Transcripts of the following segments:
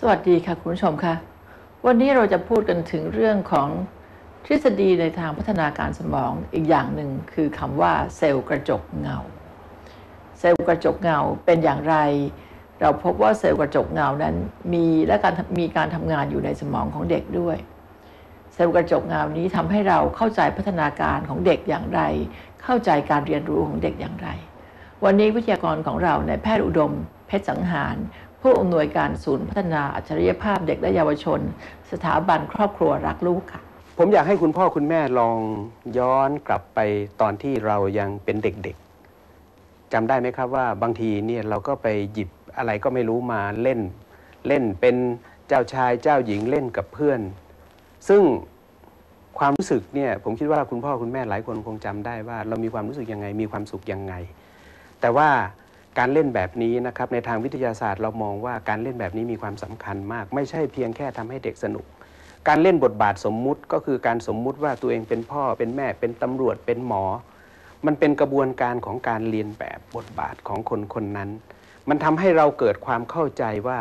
สวัสดีค่ะคุณผู้ชมค่ะ วันนี้เราจะพูดกันถึงเรื่องของทฤษฎีในทางพัฒนาการสมองอีกอย่างหนึ่งคือคำว่าเซลล์กระจกเงา เซลล์กระจกเงาเป็นอย่างไร เราพบว่าเซลล์กระจกเงานั้นมีและการมีการทำงานอยู่ในสมองของเด็กด้วย เซลล์กระจกเงานี้ทำให้เราเข้าใจพัฒนาการของเด็กอย่างไร เข้าใจการเรียนรู้ของเด็กอย่างไร วันนี้วิทยากรของเราในแพทย์อุดม เพชรสังหาร ผู้อำนวยการศูนย์พัฒนาอัจฉริยภาพเด็กและเยาวชน สถาบันครอบครัวรักลูกค่ะ ผมอยากให้คุณพ่อคุณแม่ลองย้อนกลับไปตอนที่เรายังเป็นเด็กๆจำได้ไหมครับว่าบางทีเนี่ยเราก็ไปหยิบอะไรก็ไม่รู้มาเล่น เล่นเป็นเจ้าชายเจ้าหญิงเล่นกับเพื่อน ซึ่งความรู้สึกเนี่ยผมคิดว่าคุณพ่อคุณแม่หลายคนคงจำได้ว่า เรามีความรู้สึกยังไงมีความสุขยังไง แต่ว่า การเล่นแบบนี้นะครับในทางวิทยาศาสตร์เรามองว่าการเล่นแบบนี้มีความสำคัญมาก ไม่ใช่เพียงแค่ทำให้เด็กสนุก การเล่นบทบาทสมมุติก็คือการสมมุติว่าตัวเองเป็นพ่อเป็นแม่เป็นตำรวจเป็นหมอ มันเป็นกระบวนการของการเรียนแบบบทบาทของคนคนนั้น มันทำให้เราเกิดความเข้าใจว่า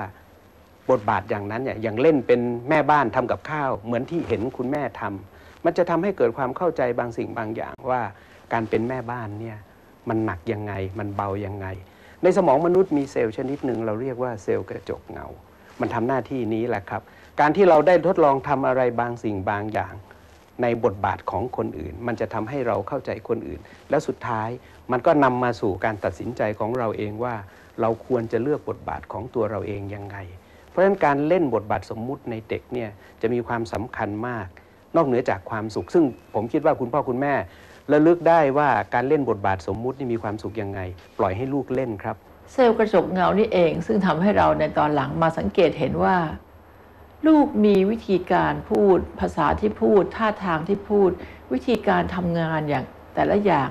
บทบาทอย่างนั้นเนี่ยอย่างเล่นเป็นแม่บ้านทำกับข้าว เหมือนที่เห็นคุณแม่ทำมันจะทำให้เกิดความเข้าใจบางสิ่งบางอย่างว่า การเป็นแม่บ้านเนี่ยมันหนักยังไง มันเบายังไง ในสมองมนุษย์มีเซลล์ชนิดหนึ่งเราเรียกว่าเซลล์กระจกเงา มันทำหน้าที่นี้แหละครับ การที่เราได้ทดลองทำอะไรบางสิ่งบางอย่าง ในบทบาทของคนอื่น มันจะทำให้เราเข้าใจคนอื่น แล้วสุดท้ายมันก็นำมาสู่การตัดสินใจของเราเองว่า เราควรจะเลือกบทบาทของตัวเราเองยังไง เพราะฉะนั้นการเล่นบทบาทสมมุติในเด็กเนี่ยจะมีความสำคัญมาก นอกเหนือจากความสุข ซึ่งผมคิดว่าคุณพ่อคุณแม่ ระลึกได้ว่าการเล่นบทบาทสมมุตินี่มีความสุขยังไง ปล่อยให้ลูกเล่นครับ เซลล์กระจกเงานี่เอง ซึ่งทำให้เราในตอนหลังมาสังเกตเห็นว่า ลูกมีวิธีการพูด ภาษาที่พูด ท่าทางที่พูด วิธีการทำงานอย่างแต่ละอย่าง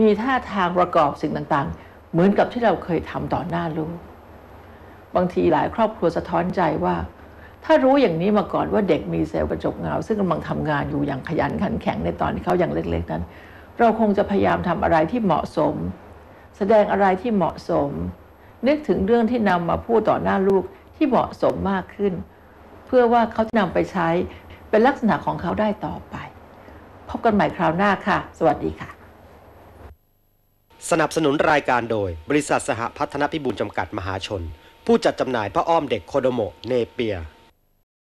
มีท่าทางประกอบสิ่งต่างๆ เหมือนกับที่เราเคยทำต่อหน้าลูกบางทีหลายครอบครัวสะท้อนใจว่า ถ้ารู้อย่างนี้มาก่อนว่าเด็กมีเซลล์กระจกเงา ซึ่งกำลังทำงานอยู่อย่างขยันขันแข็งในตอนที่เขายังเล็ก ๆ นั้น เราคงจะพยายามทำอะไรที่เหมาะสม แสดงอะไรที่เหมาะสม นึกถึงเรื่องที่นำมาพูดต่อหน้าลูกที่เหมาะสมมากขึ้น เพื่อว่าเขาจะนำไปใช้เป็นลักษณะของเขาได้ต่อไป พบกันใหม่คราวหน้าค่ะ สวัสดีค่ะ สนับสนุนรายการโดย บริษัทสหพัฒนพิบูลจำกัดมหาชน ผู้จัดจำหน่ายพระอ้อมเด็กโคโดโมเนเปีย